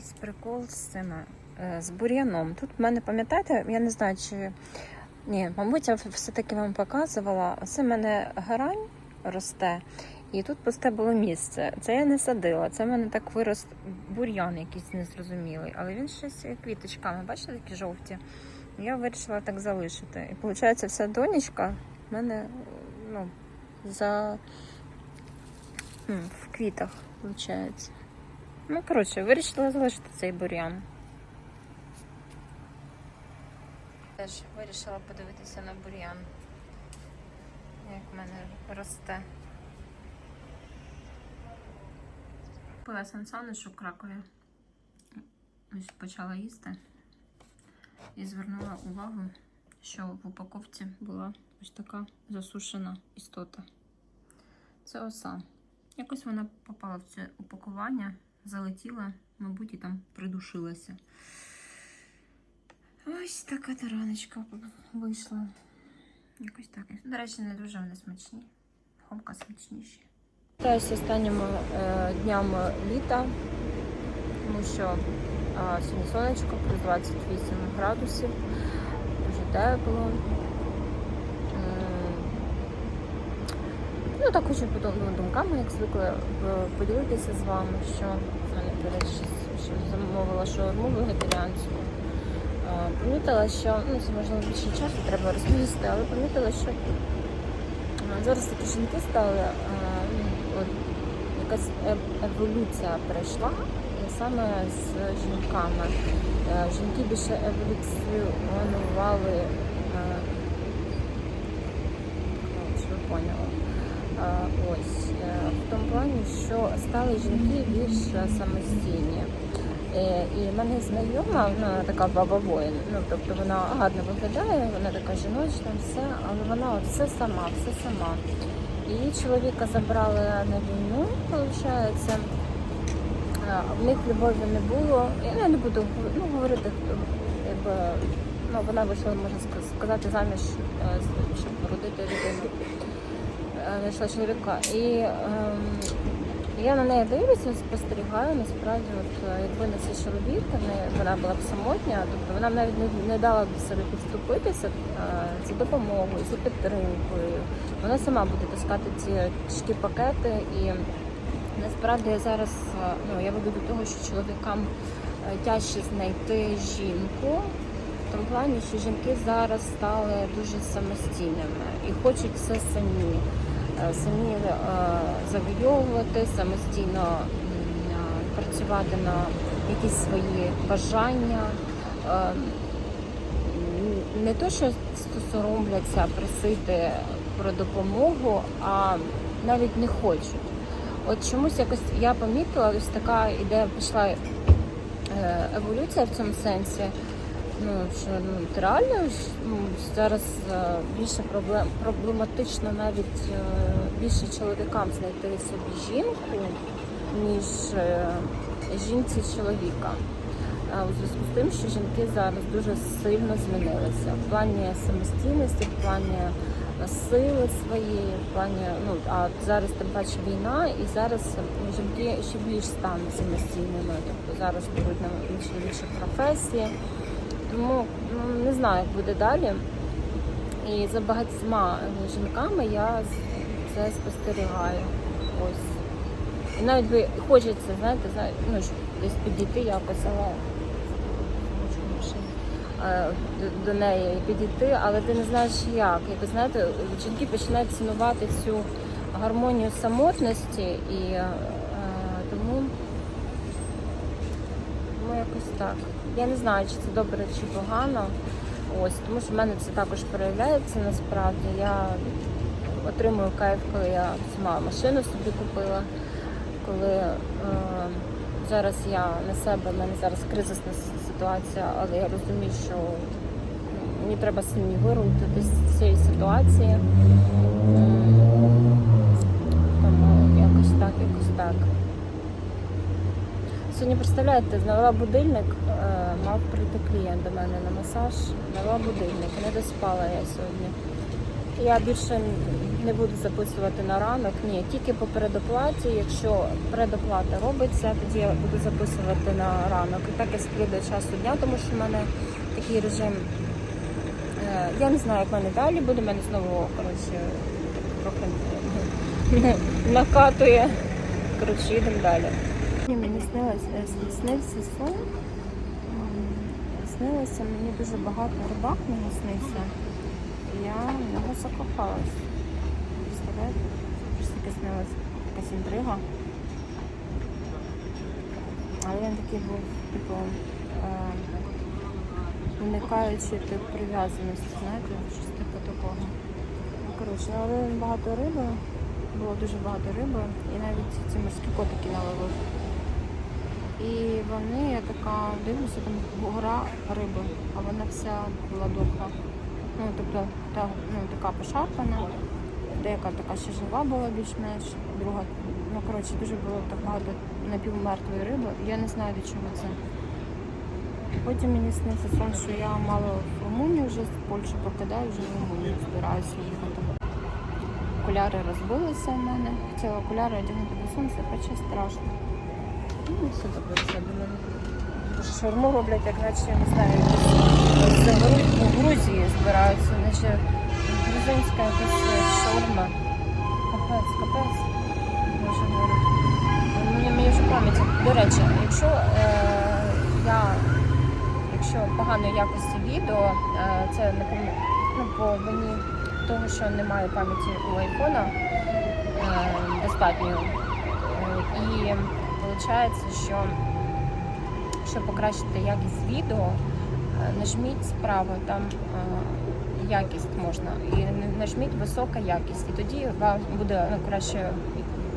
якийсь прикол з цими е, з бур'яном. Тут в мене, пам'ятаєте, я не знаю, чи. Ні, мабуть, я все-таки вам показувала. Це в мене герань росте, і тут пусте було місце. Це я не садила. Це в мене так вирос бур'ян якийсь незрозумілий, але він щось квіточками, бачите, такі жовті. Я вирішила так залишити. І виходить, вся донечка в мене ну, за в квітах, виходить. Ну, коротше, вирішила залишити цей бур'ян. Теж вирішила подивитися на бур'ян, як в мене росте. Купила сансаниш у Кракові. Ось почала їсти і звернула увагу, що в упаковці була ось така засушена істота. Це оса. Якось вона попала в це упакування, залетіла, мабуть, і там придушилася. Ось така тараночка вийшла. Якось так. До речі, не дуже вони смачні. Хомка смачніші. Вітаюся останніми е, днями літа, тому що е, сьогодні сонечко, плюс 28 градусів, дуже тепло. Ну, так хочу подумати думками, як звикла е, поділитися з вами, що в мене, до що замовила шаурму вегетаріанську. Помітила, що ну, це можливо більше часу треба розповісти, але помітила, що зараз такі жінки стали, ну, от, якась еволюція прийшла і саме з жінками. Жінки більше еволюціонували, е, ну, що ви поняли. Е, Ось е, в тому плані, що стали жінки більш самостійні. Е, І мене знайома, вона така баба воїн. Ну тобто вона гарно виглядає, вона така жіночна, все, але вона все сама, все сама. Її чоловіка забрали на війну, виходить. Е, В них любові не було. Я не буду ну, говорити, якби ну, вона вийшла, можна сказати, заміж, е, щоб родити. Е, Знайшла чоловіка. І ем, я на неї дивлюся, спостерігаю. Насправді, от е, якби не цей чоловік, вона була б самотня, тобто вона б навіть не, не дала б себе підступитися е, за допомогою, за підтримкою. Вона сама буде таскати ці тяжкі пакети і. Насправді я зараз е, ну, я веду до того, що чоловікам тяжче знайти жінку. В тому плані, що жінки зараз стали дуже самостійними і хочуть все самі. Е, Самі е, завойовувати, самостійно е, працювати на якісь свої бажання. Не то, що соромляться просити про допомогу, а навіть не хочуть. От чомусь якось я помітила, ось така ідея пішла еволюція в цьому сенсі. Ну, що ну, реально ну, зараз е, більше проблем, проблематично навіть е, більше чоловікам знайти собі жінку, ніж е, жінці чоловіка. У зв'язку з тим, що жінки зараз дуже сильно змінилися в плані самостійності, в плані сили своєї, в плані, ну а зараз тим паче війна, і зараз жінки ще більш стануть самостійними, тобто зараз беруть на інші професії. Тому ну, не знаю, як буде далі. І за багатьма е, жінками я це спостерігаю. Ось. І навіть би хочеться, знаєте, знаєте, ну, десь підійти якось, але. Е, до, до неї підійти, але ти не знаєш як. І ви знаєте, жінки починають цінувати цю гармонію самотності і е, тому, тому так. Я не знаю, чи це добре чи погано. Ось, тому що в мене це також проявляється насправді. Я отримую кайф, коли я сама машину собі купила, коли е, зараз я на себе, в мене зараз кризисна ситуація, але я розумію, що ну, мені треба самі вирулити з цієї ситуації. Тому якось так, якось так. Сьогодні, представляєте, навела будильник, е, мав прийти клієнт до мене на масаж, навела будильник, не доспала я сьогодні. Я більше Не буду записувати на ранок, ні, тільки по передоплаті. Якщо предоплата робиться, тоді я буду записувати на ранок. І так я сплю до часу дня, тому що в мене такий режим. Е, Я не знаю, як в мене далі буде, в мене знову коротше, трохи е, накатує. Коротше, їдемо далі. Мені снилось, е, снився сон. Снилося мені дуже багато рибак мені снився. І я в нього закохалась. Представляєте? Щось таке снилось, якась інтрига. Але він такий був, типу, е, уникаючи тип прив'язаності, знаєте, щось типу такого. Ну, коротше, але багато риби, було дуже багато риби, і навіть ці морські котики наловив. І вони, я така дивлюся, там гора риби, а вона вся була дохла. Ну, тобто та, ну, така пошарпана, деяка така ще жива була більш-менш, друга. Ну, коротше, дуже було так багато напівмертвої риби. Я не знаю до чого це. Потім мені сниться сон, що я мало в Румунію вже з Польщі покидаю, вже в Румунію збираюся їхати. Окуляри розбилися в мене. Хотіла окуляри одягнути до сонця, хоча страшно. Ну, все добре, все думаю. Дуже шаурму роблять, як наче, я не знаю, в Грузії збираються, наче грузинська якась е, шаурма. Капець, капець. Боже говорю. Мені, мені вже пам'ять. До речі, якщо е, я якщо поганої якості відео, е, це не ну, по вині того, що немає пам'яті у айфона е, достатньої. Е, І виходить, що щоб покращити якість відео, е, нажміть справа, там е, якість можна. І нажміть висока якість. І тоді вам буде ну, краще,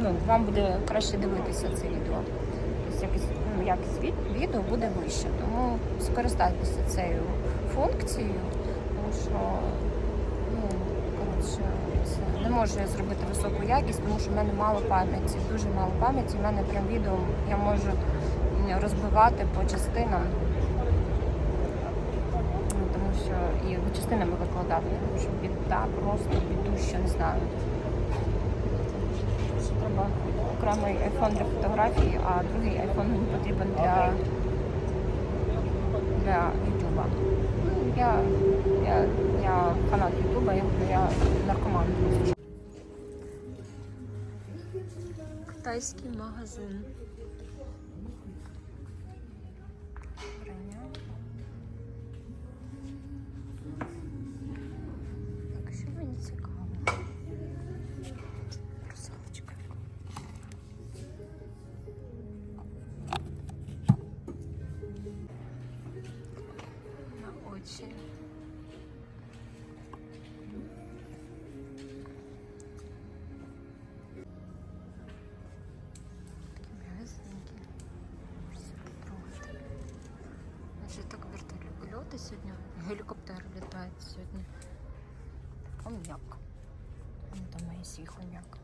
ну, вам буде краще дивитися це відео. Тобто якість, ну, відео буде вища. Тому скористайтеся цією функцією, тому що ну, коротше, це можу я зробити високу якість, тому що в мене мало пам'яті, дуже мало пам'яті. У мене прям відео я можу розбивати по частинам. Ну, Тому що і частинами викладати, тому що біда просто бідуща, не знаю. Що треба окремий айфон для фотографії, а другий айфон мені потрібен для, для Ютуба. Ну, Я, я, я фанат Ютуба, я, я наркоман. просто. Китайський магазин. Вертольоти сьогодні. Гелікоптер літає сьогодні. Хом'як. Там є свій хом'як.